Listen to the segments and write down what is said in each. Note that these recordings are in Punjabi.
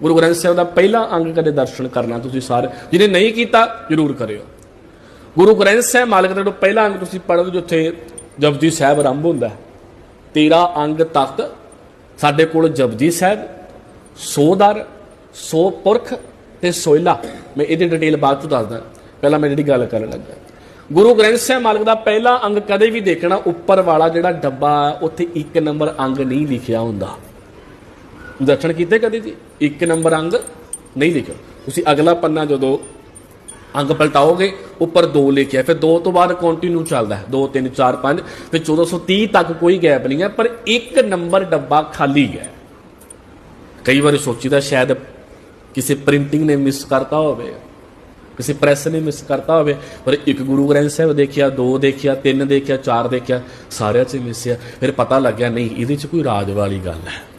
ਗੁਰੂ ਗ੍ਰੰਥ ਸਾਹਿਬ ਦਾ ਪਹਿਲਾ ਅੰਗ ਕਦੇ ਦਰਸ਼ਨ ਕਰਨਾ ਤੁਸੀਂ ਸਾਰੇ ਜਿਹਨੇ ਨਹੀਂ ਕੀਤਾ ਜ਼ਰੂਰ ਕਰਿਓ। ਗੁਰੂ ਗ੍ਰੰਥ ਸਾਹਿਬ ਮਾਲਕ ਦਾ ਜੋ ਪਹਿਲਾ ਅੰਗ ਤੁਸੀਂ ਪੜ੍ਹੋ ਜਿੱਥੇ ਜਪਜੀ ਸਾਹਿਬ ਆਰੰਭ ਹੁੰਦਾ ਹੈ। ਤੇਰਾ ਅੰਗ ਤਖਤ ਸਾਡੇ ਕੋਲ ਜਪਜੀ ਸਾਹਿਬ ਸੋਦਰ ਸੋ ਪੁਰਖ ਤੇ ਸੋਇਲਾ। ਮੈਂ ਇਹਦੀ ਡਿਟੇਲ ਬਾਅਦ ਚ ਦੱਸਦਾ ਪਹਿਲਾਂ ਮੈਂ ਜਿਹੜੀ ਗੱਲ ਕਰਨ ਲੱਗਾ। ਗੁਰੂ ਗ੍ਰੰਥ ਸਾਹਿਬ ਮਾਲਕ ਦਾ ਪਹਿਲਾ ਅੰਗ ਕਦੇ ਵੀ ਦੇਖਣਾ ਉੱਪਰ ਵਾਲਾ ਜਿਹੜਾ ਡੱਬਾ ਹੈ, ਉੱਥੇ ਇੱਕ ਨੰਬਰ ਅੰਗ ਨਹੀਂ ਲਿਖਿਆ ਹੁੰਦਾ। ਦਰਸ਼ਨ ਕੀਤੇ ਕਦੇ ਜੀ? ਇੱਕ ਨੰਬਰ ਅੰਗ ਨਹੀਂ ਲਿਖਿਆ। ਤੁਸੀਂ ਅਗਲਾ ਪੰਨਾ ਜਦੋਂ ਅੰਗ ਪਲਟਾਓਗੇ, ਉੱਪਰ 2 ਲਿਖਿਆ। ਫਿਰ 2 ਤੋਂ ਬਾਅਦ ਕੰਟੀਨਿਊ ਚੱਲਦਾ ਹੈ। 2 3 4 5 ਫਿਰ 1430 ਤੱਕ ਕੋਈ ਗੈਪ ਨਹੀਂ ਹੈ, ਪਰ ਇੱਕ ਨੰਬਰ ਡੱਬਾ ਖਾਲੀ ਹੈ। ਕਈ ਵਾਰੀ ਸੋਚੀਦਾ ਸ਼ਾਇਦ ਕਿਸੇ ਪ੍ਰਿੰਟਿੰਗ ਨੇ ਮਿਸ ਕਰਤਾ ਹੋਵੇ, ਕਿਸੇ ਪ੍ਰੈਸ ਨੇ ਮਿਸ ਕਰਤਾ ਹੋਵੇ, ਪਰ ਇੱਕ ਗੁਰੂ ਗ੍ਰੰਥ ਸਾਹਿਬ ਦੇਖਿਆ, ਦੋ ਦੇਖਿਆ, ਤਿੰਨ ਦੇਖਿਆ, ਚਾਰ ਦੇਖਿਆ, ਸਾਰਿਆਂ 'ਚ ਮਿਸ ਆ। ਫਿਰ ਪਤਾ ਲੱਗਿਆ, ਨਹੀਂ, ਇਹਦੇ 'ਚ ਕੋਈ ਰਾਜ ਵਾਲੀ ਗੱਲ ਹੈ।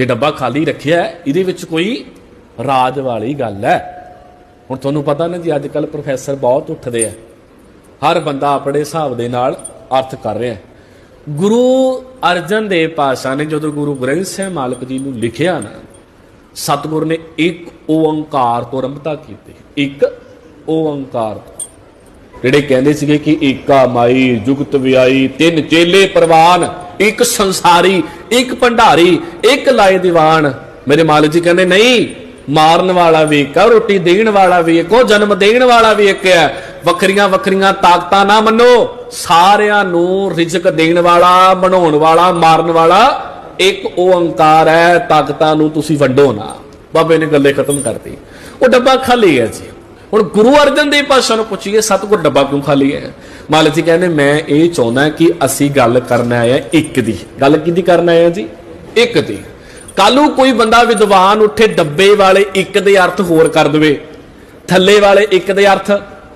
ਜੇ ਡੱਬਾ ਖਾਲੀ ਰੱਖਿਆ ਇਹਦੇ ਵਿੱਚ ਕੋਈ ਰਾਜ ਵਾਲੀ ਗੱਲ ਹੈ। ਹੁਣ ਤੁਹਾਨੂੰ ਪਤਾ ਨਾ ਜੀ ਅੱਜ ਕੱਲ ਪ੍ਰੋਫੈਸਰ ਬਹੁਤ ਉੱਠਦੇ ਆ। ਹਰ ਬੰਦਾ ਆਪਣੇ ਹਿਸਾਬ ਦੇ ਨਾਲ ਅਰਥ ਕਰ ਰਿਹਾ ਗੁਰੂ ਅਰਜਨ ਦੇਵ ਪਾਸ਼ਾ ਨੇ ਜਦੋਂ ਗੁਰੂ ਗ੍ਰੰਥ ਸਾਹਿਬ ਮਾਲਕ ਜੀ ਨੂੰ ਲਿਖਿਆ ਨਾ, ਸਤਿਗੁਰ ਨੇ ਇੱਕ ਓੰਕਾਰ ਤੋਂ ਆਰੰਭਤਾ ਕੀਤੀ। ਇੱਕ ਓੰਕਾਰ ਤੋਂ। ਜਿਹੜੇ ਕਹਿੰਦੇ ਸੀਗੇ ਕਿ ਏਕਾ ਮਾਈ ਜੁਗਤ ਵਿਆਈ, ਤਿੰਨ ਚੇਲੇ ਪ੍ਰਵਾਨ, ਇੱਕ ਸੰਸਾਰੀ ਇੱਕ ਭੰਡਾਰੀ, ਇੱਕ ਲਾਏ ਦੀਵਾਨ। ਮੇਰੇ ਮਾਲਕ ਜੀ ਕਹਿੰਦੇ, ਨਹੀਂ, ਮਾਰਨ ਵਾਲਾ ਵੀ ਇੱਕ ਆ ਰੋਟੀ ਦੇਣ ਵਾਲਾ ਵੀ ਇੱਕ, ਉਹ ਜਨਮ ਦੇਣ ਵਾਲਾ ਵੀ ਇੱਕ ਹੈ। ਵੱਖਰੀਆਂ ਵੱਖਰੀਆਂ ਤਾਕਤਾਂ ਨਾ ਮੰਨੋ। ਸਾਰਿਆਂ ਨੂੰ ਰਿਜ਼ਕ ਦੇਣ ਵਾਲਾ, ਬਣਾਉਣ ਵਾਲਾ, ਮਾਰਨ ਵਾਲਾ ਇੱਕ ਉਹ ਓੰਕਾਰ ਹੈ, ਤਾਕਤਾਂ ਨੂੰ ਤੁਸੀਂ ਵੰਡੋ ਨਾ। ਬਾਬੇ ਨੇ ਗੱਲੇ ਖਤਮ ਕਰਤੀ। ਉਹ ਡੱਬਾ ਖਾਲੀ ਹੈ ਜੀ। ਹੁਣ ਗੁਰੂ ਅਰਜਨ ਦੇਵ ਪਾਤਸ਼ਾਹ ਨੂੰ ਪੁੱਛੀਏ, ਸਤਿਗੁਰ, ਡੱਬਾ ਕਿਉਂ ਖਾਲੀ ਹੈ? ਮਾਲਕ ਜੀ ਕਹਿੰਦੇ, ਮੈਂ ਇਹ ਚਾਹੁੰਦਾ ਕਿ ਅਸੀਂ ਗੱਲ ਕਰਨ ਆਏ ਆ ਇੱਕ ਦੀ। ਗੱਲ ਕਿਹਦੀ ਕਰਨ ਆਏ ਆ ਜੀ? ਇੱਕ ਦੀ। ਕੱਲੂ ਕੋਈ ਬੰਦਾ ਵਿਦਵਾਨ ਉੱਠੇ ਡੱਬੇ ਵਾਲੇ ਇੱਕ ਦੇ ਅਰਥ ਹੋਰ ਕਰ ਦੇਵੇ, ਥੱਲੇ ਵਾਲੇ ਇੱਕ ਦੇ ਅਰਥ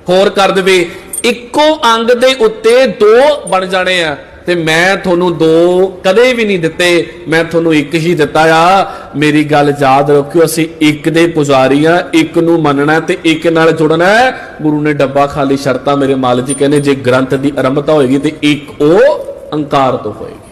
ਹੋਰ ਕਰ ਦੇਵੇ, ਇੱਕੋ ਅੰਗ ਦੇ ਉੱਤੇ ਦੋ ਬਣ ਜਾਣੇ ਆ। ਤੇ ਮੈਂ ਤੁਹਾਨੂੰ ਦੋ ਕਦੇ ਵੀ ਨਹੀਂ ਦਿੱਤੇ, ਮੈਂ ਤੁਹਾਨੂੰ ਇੱਕ ਹੀ ਦਿੱਤਾ ਆ। ਮੇਰੀ ਗੱਲ ਯਾਦ ਰੱਖਿਓ, ਅਸੀਂ ਇੱਕ ਦੇ ਪੁਜਾਰੀ ਆ, ਇੱਕ ਨੂੰ ਮੰਨਣਾ ਤੇ ਇੱਕ ਨਾਲ ਜੁੜਨਾ ਹੈ। ਗੁਰੂ ਨੇ ਡੱਬਾ ਖਾਲੀ ਸ਼ਰਤਾਂ ਮੇਰੇ ਮਾਲਕ ਜੀ ਕਹਿੰਦੇ, ਜੇ ਗ੍ਰੰਥ ਦੀ ਆਰੰਭਤਾ ਹੋਏਗੀ ਤੇ ਇੱਕ ਉਹ ਅੰਕਾਰ ਤੋਂ ਹੋਏਗੀ।